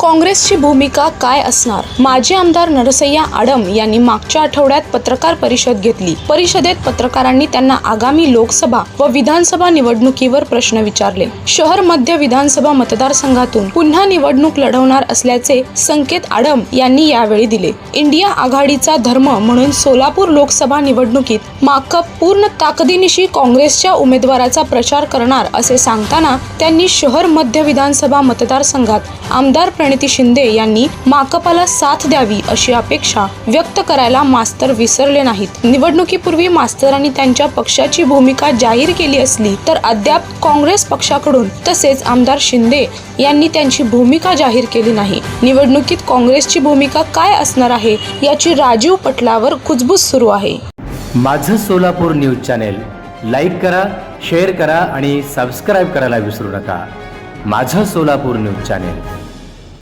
काँग्रेसची भूमिका काय असणार? माजी आमदार नरसय्या आडम यांनी मागच्या आठवड्यात पत्रकार परिषद घेतली. परिषदेत पत्रकारांनी त्यांना आगामी लोकसभा व विधानसभा निवडणुकीवर प्रश्न विचारले. शहर मध्य विधानसभा मतदारसंघातून पुन्हा निवडणूक लढवणार असल्याचे संकेत आडम यांनी यावेळी दिले. इंडिया आघाडीचा धर्म म्हणून सोलापूर लोकसभा निवडणुकीत माकप पूर्ण ताकदीनिशी काँग्रेसच्या उमेदवाराचा प्रचार करणार असे सांगताना त्यांनी शहर मध्य विधानसभा मतदारसंघात आमदार प्रणिती शिंदे यांनी माकपाला साथ द्यावी अशी अपेक्षा व्यक्त करायला मास्तर विसरले नाहीत. निवडणुकीपूर्वी मास्तरांनी त्यांच्या पक्षाची भूमिका जाहीर केली असली तर अद्याप काँग्रेस पक्षाकडून तसेच आमदार शिंदे यांनी त्यांची भूमिका जाहीर केली नाही. निवडणुकीत काँग्रेसची भूमिका काय असणार आहे याची राजीव पटलावर कुजबूज सुरू आहे. माझं सोलापूर न्यूज चॅनेल लाईक करा शेअर करा आणि सबस्क्राईब करायला विसरू नका. माझं सोलापूर न्यूज चॅनेल.